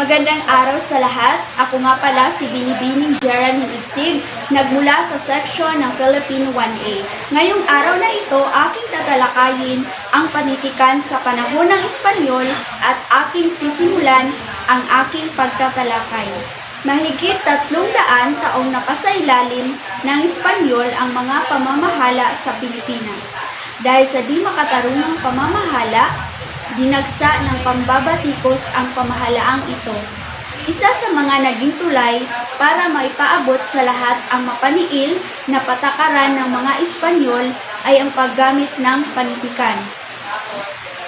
Magandang araw sa lahat. Ako nga pala si Binibining Gerald Higsig, nagmula sa section ng Philippine 1A. Ngayong araw na ito, aking tatalakayin ang panitikan sa panahon ng Espanyol at aking sisimulan ang aking pagtatalakay. Mahigit tatlong daan taong napasailalim ng Espanyol ang mga pamamahala sa Pilipinas. Dahil sa di makatarungang pamamahala, dinagsa ng pambabatikos ang pamahalaang ito. Isa sa mga naging tulay para maipaabot sa lahat ang mapaniil na patakaran ng mga Espanyol ay ang paggamit ng panitikan.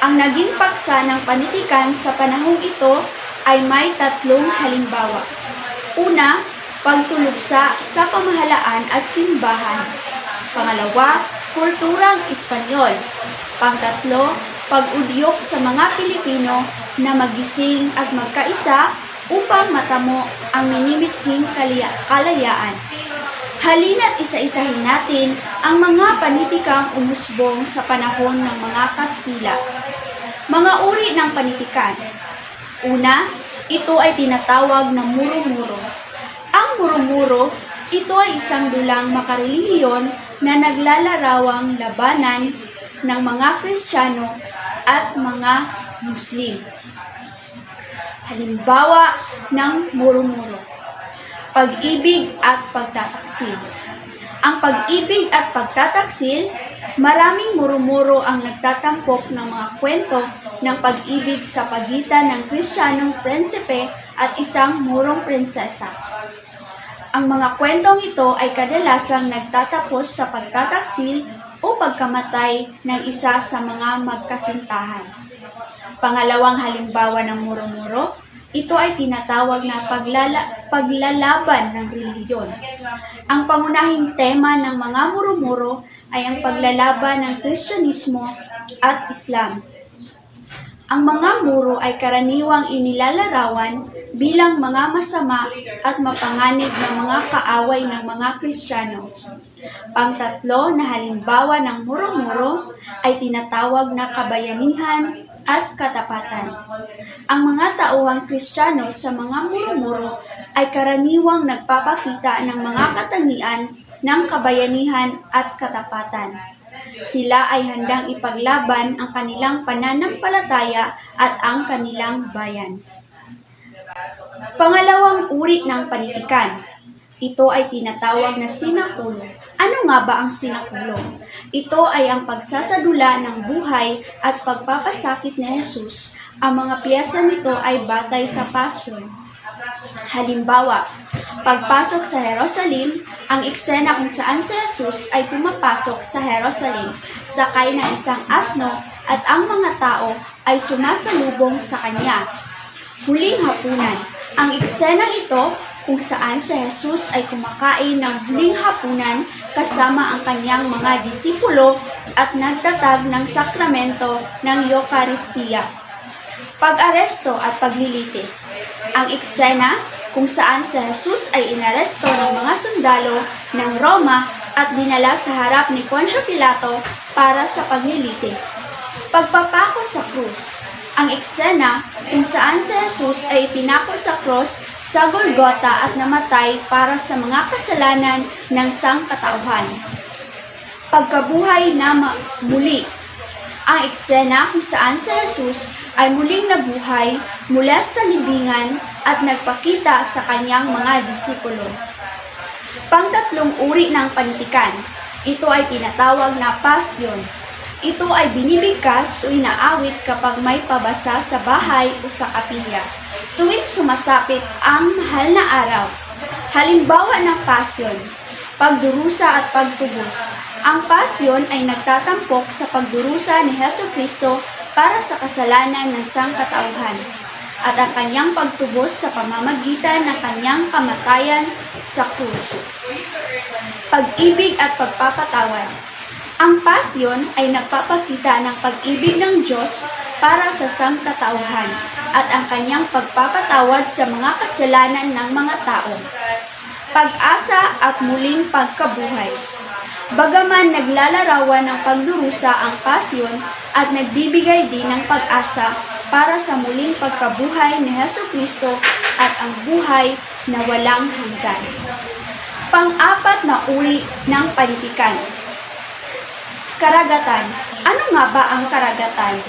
Ang naging paksa ng panitikan sa panahong ito ay may tatlong halimbawa. Una, pagtulugsa sa pamahalaan at simbahan. Pangalawa, kulturang Espanyol. Pangtatlo, pag-udyok sa mga Pilipino na magising at magkaisa upang matamo ang minimithing kalayaan. Halina't isa-isahin natin ang mga panitikang umusbong sa panahon ng mga Kastila. Mga uri ng panitikan. Una, ito ay tinatawag na muro-muro. Ang muro-muro, ito ay isang dulang makarelihiyon na naglalarawang labanan ng mga Kristiyano at mga Muslim. Halimbawa ng muro-muro. Pag-ibig at pagtataksil. Ang pag-ibig at pagtataksil, maraming muro-muro ang nagtatampok ng mga kwento ng pag-ibig sa pagitan ng Kristiyanong prinsipe at isang murong prinsesa. Ang mga kwentong ito ay kadalasang nagtatapos sa pagtataksil o pagkamatay ng isa sa mga magkasintahan. Pangalawang halimbawa ng muro-muro, ito ay tinatawag na paglala, paglalaban ng relihiyon. Ang pangunahing tema ng mga muro-muro ay ang paglalaban ng Kristyanismo at Islam. Ang mga muro ay karaniwang inilalarawan bilang mga masama at mapanganib na mga kaaway ng mga Kristiyano. Pangtatlo na halimbawa ng muro-muro ay tinatawag na kabayanihan at katapatan. Ang mga tauhang Kristiyano sa mga muro-muro ay karaniwang nagpapakita ng mga katangian ng kabayanihan at katapatan. Sila ay handang ipaglaban ang kanilang pananampalataya at ang kanilang bayan. Pangalawang uri ng panitikan. Ito ay tinatawag na sinakulo. Ano nga ba ang sinakulo? Ito ay ang pagsasadula ng buhay at pagpapasakit ni Jesus. Ang mga piyesa nito ay batay sa passion. Halimbawa, pagpasok sa Jerusalem, ang eksena kung saan si Jesus ay pumapasok sa Jerusalem, sakay ng isang asno at ang mga tao ay sumasalubong sa kanya. Huling hapunan, ang eksenang ito kung saan si Jesus ay kumakain ng huling hapunan kasama ang kanyang mga disipulo at nagtatag ng sakramento ng Eucharistia. Pag-aresto at paglilitis. Ang eksena kung saan si Jesus ay inaresto ng mga sundalo ng Roma at dinala sa harap ni Poncio Pilato para sa paglilitis. Pagpapako sa krus. Ang eksena kung saan si Jesus ay ipinako sa krus sa Golgota at namatay para sa mga kasalanan ng sangkatauhan. Pagkabuhay na muli. Ang eksena kung saan si Jesus ay muling nabuhay mula sa libingan at nagpakita sa kanyang mga disipulo. Pangtatlong uri ng panitikan. Ito ay tinatawag na pasyon. Ito ay binibigkas o inaawit kapag may pabasa sa bahay o sa kapilya. Tuwing sumasapit ang mahal na araw. Halimbawa ng pasyon, pagdurusa at pagtubos. Ang pasyon ay nagtatampok sa pagdurusa ni Heso Kristo para sa kasalanan ng sangkatauhan at ang kanyang pagtubos sa pamamagitan ng kanyang kamatayan sa krus. Pag-ibig at pagpapatawad. Ang pasyon ay nagpapakita ng pag-ibig ng Diyos para sa sangkatauhan at ang kanyang pagpapatawad sa mga kasalanan ng mga tao. Pag-asa at muling pagkabuhay. Bagaman naglalarawan ng pagdurusa ang pasyon at nagbibigay din ng pag-asa, para sa muling pagkabuhay ni Heso Kristo at ang buhay na walang hanggan. Pang-apat na uri ng panitikan. Karagatan. Ano nga ba ang karagatan?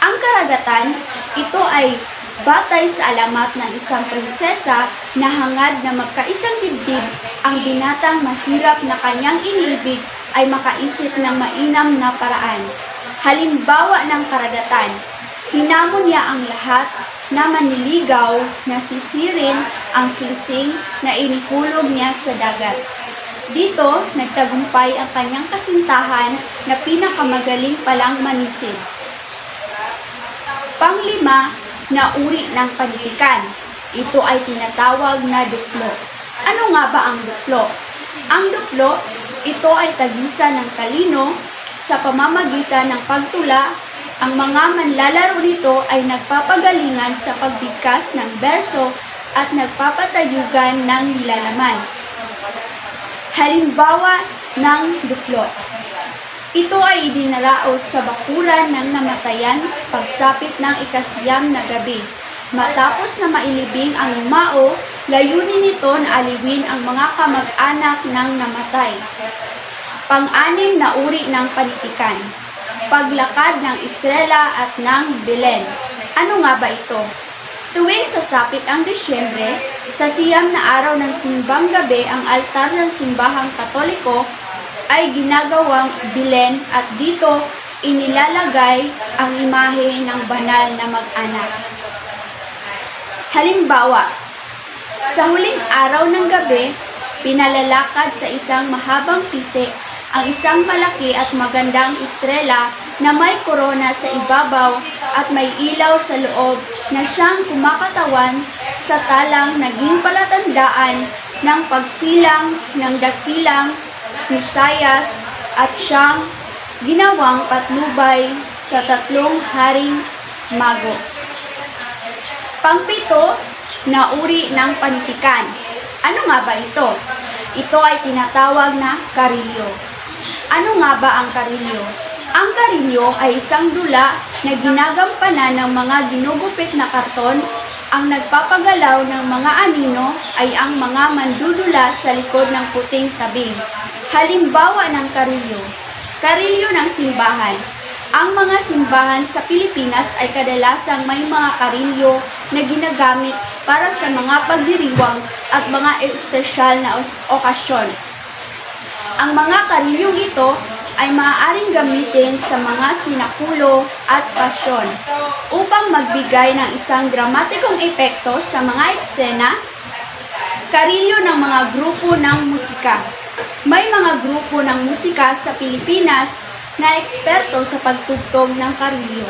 Ang karagatan, ito ay batay sa alamat ng isang prinsesa na hangad na magkaisang dibdib, ang binatang mahirap na kanyang inibig ay makaisip ng mainam na paraan. Halimbawa ng karagatan, hinamon niya ang lahat na maniligaw na sisirin ang singsing na inihulog niya sa dagat. Dito, nagtagumpay ang kanyang kasintahan na pinakamagaling palang manisid. Panglima na uri ng panitikan. Ito ay tinatawag na duplo. Ano nga ba ang duplo? Ang duplo, ito ay tagisa ng talino sa pamamagitan ng pagtula. Ang mga manlalaro nito ay nagpapagalingan sa pagbigkas ng berso at nagpapatayugan ng nilalaman. Halimbawa ng duplo. Ito ay idinaraos sa bakuran ng namatayan pagsapit ng ikasiyam na gabi. Matapos na mailibing ang yumao, layunin nito na aliwin ang mga kamag-anak ng namatay. Pang-anim na uri ng panitikan. Paglakad ng Estrela at ng Belen. Ano nga ba ito? Tuwing sasapit ang Disyembre, sa siyam na araw ng simbang gabi ang altar ng simbahang katoliko ay ginagawang bilen at dito inilalagay ang imahe ng banal na mag-anak. Halimbawa, sa huling araw ng gabi, pinalalakad sa isang mahabang pisik ang isang malaki at magandang estrela na may korona sa ibabaw at may ilaw sa loob na siyang kumakatawan sa talang naging palatandaan ng pagsilang ng dakilang Misayas at siyang ginawang patnubay sa tatlong haring mago. Pangpito na uri ng panitikan. Ano nga ba ito? Ito ay tinatawag na karilyo. Ano nga ba ang karilyo? Ang karilyo ay isang dula na ginagampanan ng mga ginugupit na karton. Ang nagpapagalaw ng mga anino ay ang mga mandudula sa likod ng puting tabing. Halimbawa ng karilyo. Karilyo ng simbahan. Ang mga simbahan sa Pilipinas ay kadalasang may mga karilyo na ginagamit para sa mga pagdiriwang at mga espesyal na okasyon. Ang mga karilyong ito ay maaaring gamitin sa mga sinapulo at pasyon upang magbigay ng isang dramatikong epekto sa mga eksena, karilyo ng mga grupo ng musika. May mga grupo ng musika sa Pilipinas na eksperto sa pagtugtog ng karilyo.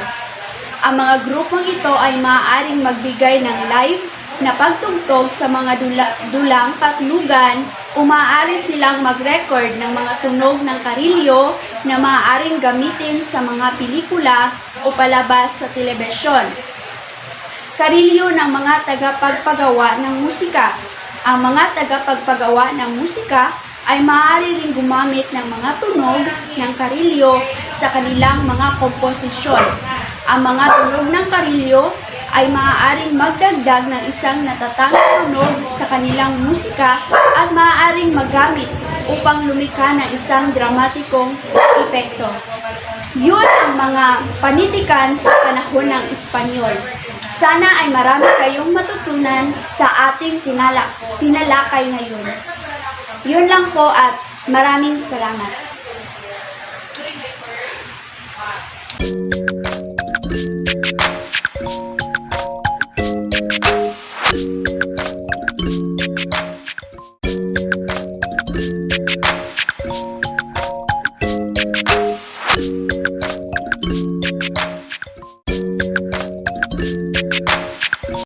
Ang mga grupong ito ay maaaring magbigay ng live na pagtugtog sa mga dula- dulang patlugan o maaari silang mag-record ng mga tunog ng karilyo na maaaring gamitin sa mga pelikula o palabas sa telebisyon. Karilyo ng mga tagapagpagawa ng musika. Ang mga tagapagpagawa ng musika ay maaari ring gumamit ng mga tunog ng karilyo sa kanilang mga komposisyon. Ang mga tunog ng karilyo ay maaaring magdagdag ng isang natatanging tunog sa kanilang musika at maaaring magamit upang lumikha ng isang dramatikong epekto. Yun ang mga panitikan sa panahon ng Espanyol. Sana ay marami kayong matutunan sa ating tinala tinalakay ngayon. Yun lang po at maraming salamat.